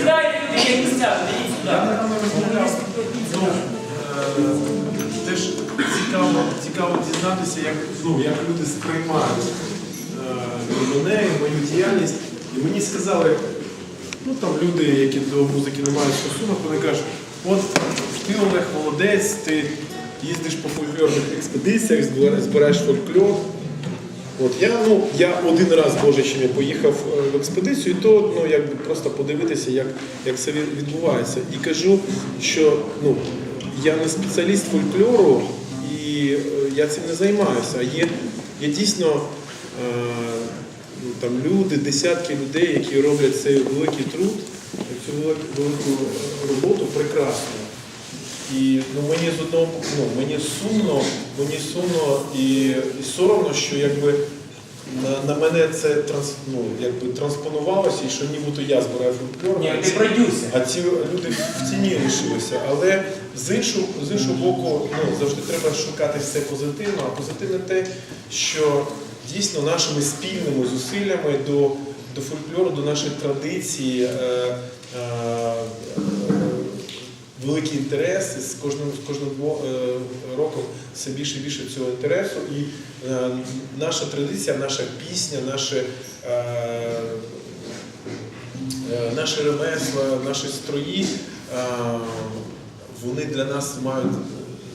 Сідайте люди, є місця, ідіть сюди. Ну, е, теж цікаво, цікаво дізнатися, як, ну, як люди сприймають е, мене мою діяльність. І мені сказали, ну там люди, які до музики не мають стосунок, вони кажуть, от ти Олег молодець, ти їздиш по фольклорних експедиціях, збираєш фольклор. От я, ну, я один раз, Боже, поїхав е, в експедицію, то ну, якби просто подивитися, як, як це відбувається. І кажу, що ну, я не спеціаліст фольклору, і е, я цим не займаюся. А є, є дійсно е, ну, там люди, десятки людей, які роблять цей великий труд, цю велику, велику е, роботу прекрасно. І ну, мені з одного боку, ну, мені сумно, мені сумно і, і соромно, що якби на, на мене це транс, ну, якби транспонувалося, і що нібито я збираю фольклор, Ні, а ти ці- продюсер. а ці люди в тіні лишилися. Але з іншого, з іншого боку, ну, завжди треба шукати все позитивно, а позитивне те, що дійсно нашими спільними зусиллями до, до фольклору, до наших традицій. Е, е, великий інтерес, і з кожним, з кожним е, роком все більше і більше цього інтересу. І е, наша традиція, наша пісня, наше, е, наше ремесло, наші строї, е, вони для нас мають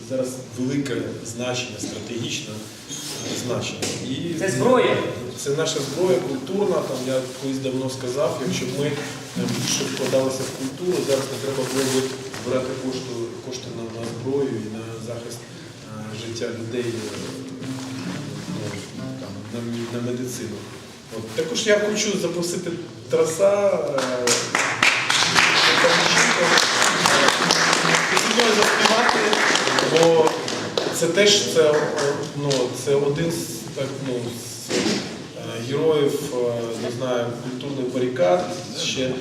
зараз велике значення, стратегічне значення. І Це зброя. це наша зброя культурна. Там я колись давно сказав, якщо б ми більше вкладалися в культуру, зараз не треба було б збирати кошти, кошти на, на зброю і на захист е, життя людей е, там, на, на медицину. От. Також я хочу запросити Тараса. е, заспівати, бо це теж це, ну, це один з так, ну, з героїв, не знаю, культурних барикад, ще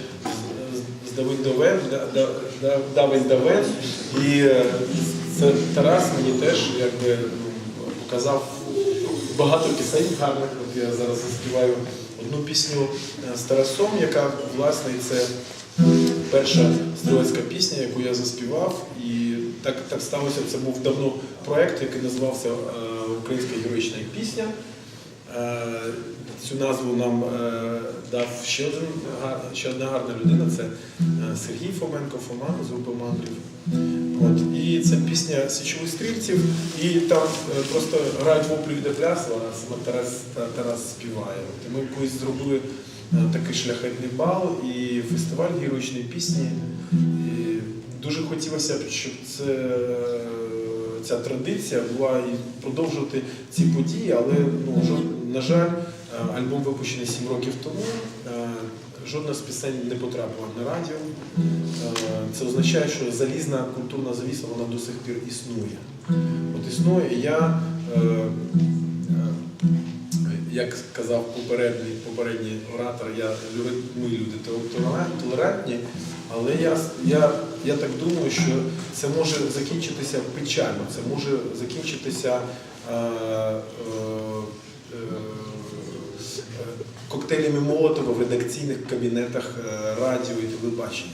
Давид Давен, Да- Да- Да- Давид Давен. І е, це Тарас мені теж якби, ну, показав багато пісень гарних. От я зараз заспіваю одну пісню е, з Тарасом, яка власне це перша стрілецька пісня, яку я заспівав. І так, так сталося, це був давно проєкт, який називався е, Українська героїчна пісня. Е, Цю назву нам е, дав ще, один, ще одна гарна людина, це е, Сергій Фоменко, Фома з групи Мандрів. От. І це пісня січових стрільців, і там просто грають воплі від плясу, а саме Тарас, Та- Тарас співає. От. І ми колись зробили такий шляхетний бал і фестиваль героїчної пісні. І дуже хотілося б, щоб це, ця традиція була і продовжувати ці події, але ну, жо- на жаль, е, альбом випущений 7 років тому. е, Жодна з пісень не потрапила на радіо. Е, Це означає, що залізна культурна завіса вона до сих пір існує. От існує, я, як сказав попередній, попередній оратор, я ми люди толерантні, але я, я, я так думаю, що це може закінчитися печально, це може закінчитися е, е, е, коктейлями Молотова в редакційних кабінетах е, радіо і телебачення.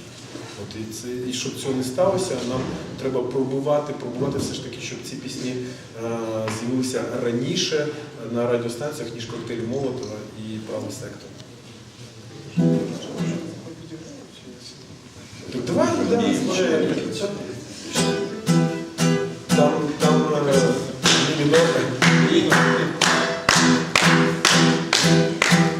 От і, це, і щоб цього не сталося, нам треба пробувати, пробувати все ж таки, щоб ці пісні е, з'явилися раніше на радіостанціях, ніж коктейль Молотова і правий сектор. Так давай, там, там е, мі мінор.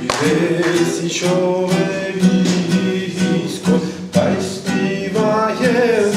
Іде січове військо, та й співає,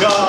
Як